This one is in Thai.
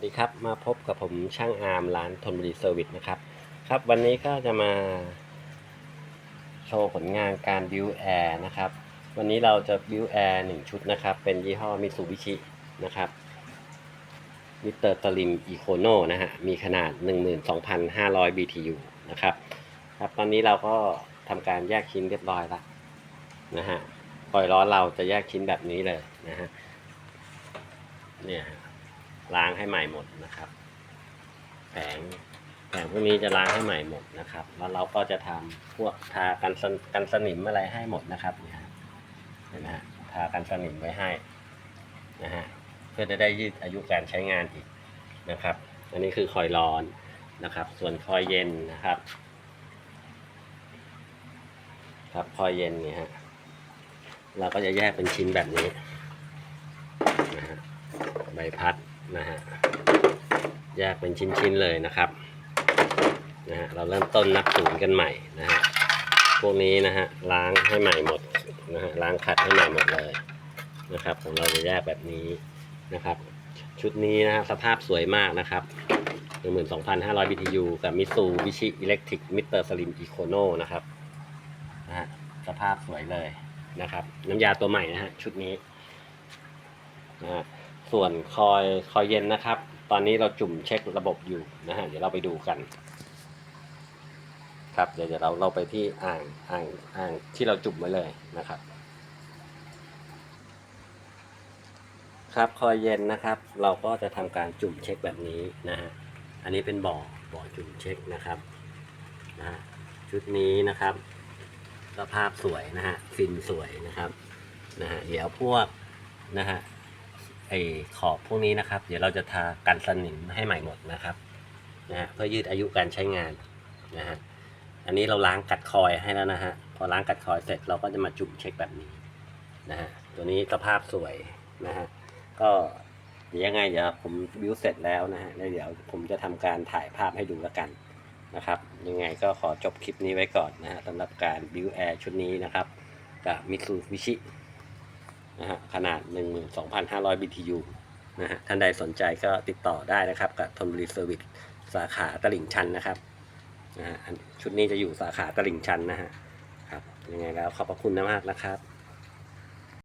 วัสดีครับมาพบกับผมช่างอาร์มร้านทนบุรีเซอร์วิสนะครับ ครับวันนี้ก็จะมาโชว์ผลงานการบิวแอร์นะครับ วันนี้เราจะบิวแอร์หนึ่งชุดนะครับ เป็นยี่ห้อมิ t ูบิชินะครับมิเตอร์ตลิมอีโคโนนะฮะมีขนาด 12,500 BTU นะครับครับตอนนี้เราก็ทำการแยกชิ้นเรียบร้อยแล้วนะฮะคอยร้อนเราจะแยกชิ้นแบบนี้เลยนะฮะเนี่ย ล้างให้ใหม่หมดนะครับ แผงแผงพวกนี้จะล้างให้ใหม่หมดนะครับ แล้วเราก็จะทำพวกทากันสกันสนิมอะไรให้หมดนะครับเนี่ยฮะเห็นไหมฮะทากันสนิมไว้ให้นะฮะเพื่อจะได้ยืดอายุการใช้งานอีกนะครับ อันนี้คือคอยร้อนนะครับ ส่วนคอยเย็นนะครับ ครับคอยเย็นเนี่ยฮะเราก็จะแยกเป็นชิ้นแบบนี้นะฮะใบพัด นะฮะแยกเป็นชิ้นๆเลยนะครับนะฮะเราเริ่มต้นนับศูนย์กันใหม่นะฮะพวกนี้นะฮะล้างให้ใหม่หมดนะฮะล้างขัดให้ใหม่หมดเลยนะครับของเราจะแยกแบบนี้นะครับ ชุดนี้นะฮะสภาพสวยมากนะครับ12,500 BTU กับ Mitsubishi Electric Mitter Slim Econo นะครับนะฮะสภาพสวยเลยนะครับ น้ำยาตัวใหม่นะฮะชุดนี้นะฮะ ส่วนคอยคอยเย็นนะครับ ตอนนี้เราจุ่มเช็คระบบอยู่นะฮะเดี๋ยวเราไปดูกัน ครับเดี๋ยวเดี๋ยวเราเราไปที่อ่างอ่างอ่างที่เราจุ่มไว้เลยนะครับ ครับคอยเย็นนะครับ เราก็จะทำการจุ่มเช็คแบบนี้นะฮะอันนี้เป็นบ่อบ่อจุ่มเช็คนะครับนะฮะชุดนี้นะครับสภาพสวยนะฮะฟินสวยนะครับนะฮะเดี๋ยวพวกนะฮะ ไอ้ขอบพวกนี้นะครับ เดี๋ยวเราจะทากันสนิมให้ใหม่หมดนะครับนะฮะเพื่อยืดอายุการใช้งานนะฮะอันนี้เราล้างกัดคอยให้แล้วนะฮะพอล้างกัดคอยเสร็จเราก็จะมาจุ่มเช็คแบบนี้นะฮะตัวนี้สภาพสวยนะฮะก็เดี๋ยวยังไงเดี๋ยวผมบิวเสร็จแล้วนะฮะแล้วเดี๋ยวผมจะทำการถ่ายภาพให้ดูแล้วกันนะครับ ยังไงก็ขอจบคลิปนี้ไว้ก่อนนะฮะสำหรับการบิวแอร์ชุดนี้นะครับกับมิตซูบิชิ นะฮะขนาด 12,500 BTU นะฮะท่านใดสนใจก็ติดต่อได้นะครับ กับทนบุรีเซอร์วิสสาขาตลิ่งชันนะครับนะฮะชุดนี้จะอยู่สาขาตลิ่งชันนะฮะครับยังไงแล้วขอบพระคุณมากนะครับ